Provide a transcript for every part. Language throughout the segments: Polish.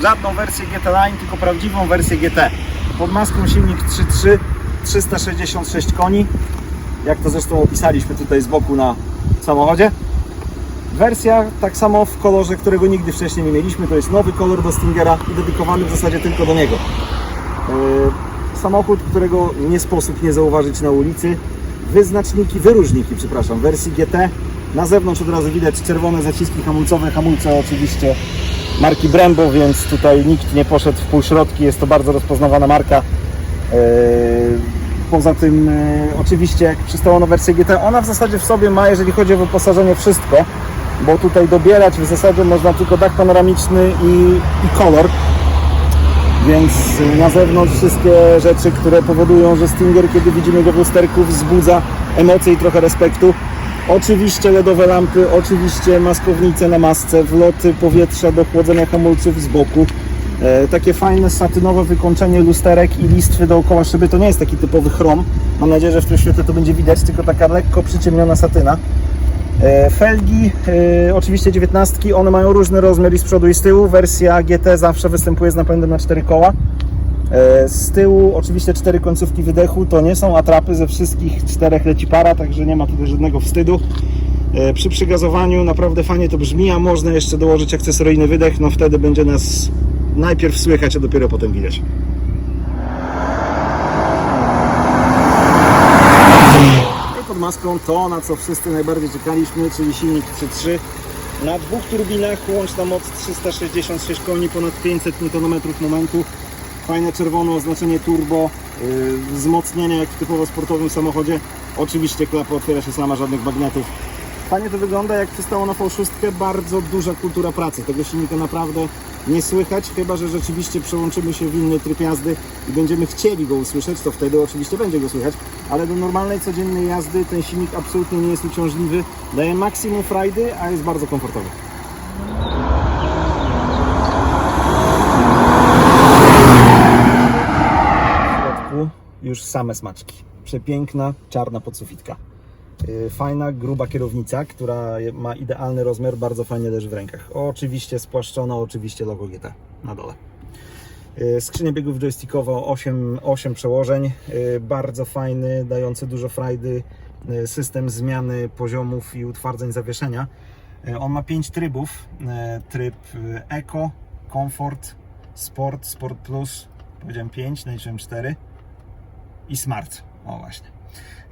żadną wersję GT Line, tylko prawdziwą wersję GT. Pod maską silnik 3.3, 366 koni, jak to zresztą opisaliśmy tutaj z boku na samochodzie. Wersja tak samo w kolorze, którego nigdy wcześniej nie mieliśmy, to jest nowy kolor do Stingera i dedykowany w zasadzie tylko do niego. Yy, Samochód, którego nie sposób nie zauważyć na ulicy. Wyznaczniki, wyróżniki, przepraszam, wersji GT. Na zewnątrz od razu widać czerwone zaciski hamulcowe, hamulce oczywiście marki Brembo, więc tutaj nikt nie poszedł w półśrodki, jest to bardzo rozpoznawana marka. Yy, Poza tym yy, oczywiście jak przystało na wersję GT, ona w zasadzie w sobie ma, jeżeli chodzi o wyposażenie, wszystko, bo tutaj dobierać w zasadzie można tylko dach panoramiczny i, i kolor. Więc na zewnątrz wszystkie rzeczy, które powodują, że Stinger, kiedy widzimy go w lusterku, wzbudza emocje i trochę respektu. Oczywiście LEDowe lampy, oczywiście maskownice na masce, wloty powietrza do chłodzenia hamulców z boku. E, takie fajne satynowe wykończenie lusterek i listwy dookoła szyby. To nie jest taki typowy chrom. Mam nadzieję, że w tym świetle to będzie widać, tylko taka lekko przyciemniona satyna. E, Felgi, e, oczywiście 19, one mają różny rozmiar i z przodu i z tyłu. Wersja GT zawsze występuje z napędem na 4 koła. E, Z tyłu oczywiście cztery końcówki wydechu, to nie są atrapy, ze wszystkich czterech leci para, także nie ma tutaj żadnego wstydu. E, Przy przygazowaniu naprawdę fajnie to brzmi, a można jeszcze dołożyć akcesoryjny wydech, no wtedy będzie nas najpierw słychać, a dopiero potem widać. I pod maską to, na co wszyscy najbardziej czekaliśmy, czyli silnik 3.3 na dwóch turbinach, łączna moc 366 koni, ponad 500 Nm momentu. Fajne czerwone oznaczenie turbo, yy, wzmocnienia jak w typowo sportowym samochodzie. Oczywiście klapa otwiera się sama, żadnych magnetów. Fajnie to wygląda, jak przystało na V6, bardzo duża kultura pracy. Tego silnika naprawdę nie słychać, chyba że rzeczywiście przełączymy się w inny tryb jazdy i będziemy chcieli go usłyszeć, to wtedy oczywiście będzie go słychać, ale do normalnej, codziennej jazdy ten silnik absolutnie nie jest uciążliwy, daje maksimum frajdy, a jest bardzo komfortowy. W środku już same smaczki. Przepiękna, czarna podsufitka. Yy, Fajna, gruba kierownica, która ma idealny rozmiar, bardzo fajnie leży w rękach. Oczywiście spłaszczona, oczywiście logo GT na dole. Yy, Skrzynia biegów joystickowa, 8, 8 przełożeń, yy, bardzo fajny, dający dużo frajdy system zmiany poziomów i utwardzeń zawieszenia. On ma 5 trybów, tryb Eco, Comfort, Sport, Sport Plus, powiedziałem 5, naliczyłem 4 i Smart, o właśnie.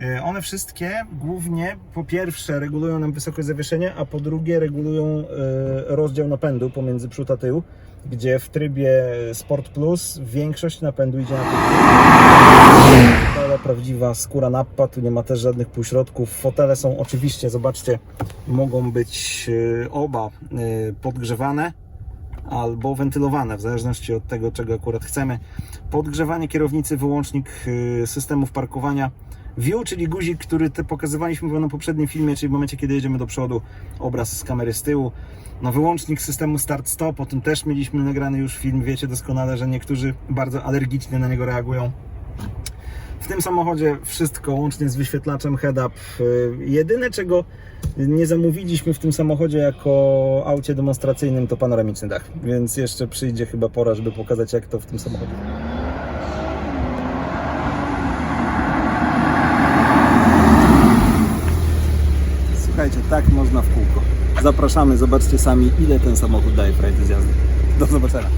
Yy, One wszystkie głównie po pierwsze regulują nam wysokość zawieszenia, a po drugie regulują yy, rozdział napędu pomiędzy przód a tył, gdzie w trybie Sport Plus większość napędu idzie na tył. Ale prawdziwa skóra nappa, tu nie ma też żadnych półśrodków. Fotele są oczywiście, zobaczcie, mogą być oba podgrzewane albo wentylowane, w zależności od tego, czego akurat chcemy. Podgrzewanie kierownicy, wyłącznik yy, systemów parkowania. View, czyli guzik, który te pokazywaliśmy na poprzednim filmie, czyli w momencie, kiedy jedziemy do przodu, obraz z kamery z tyłu. No, wyłącznik systemu start-stop, o tym też mieliśmy nagrany już film. Wiecie doskonale, że niektórzy bardzo alergicznie na niego reagują. W tym samochodzie wszystko, łącznie z wyświetlaczem head-up. Yy, Jedyne, czego nie zamówiliśmy w tym samochodzie jako aucie demonstracyjnym, to panoramiczny dach. Więc jeszcze przyjdzie chyba pora, żeby pokazać, jak to w tym samochodzie. Słuchajcie, tak można w kółko. Zapraszamy, zobaczcie sami, ile ten samochód daje frajdy z jazdy. Do zobaczenia.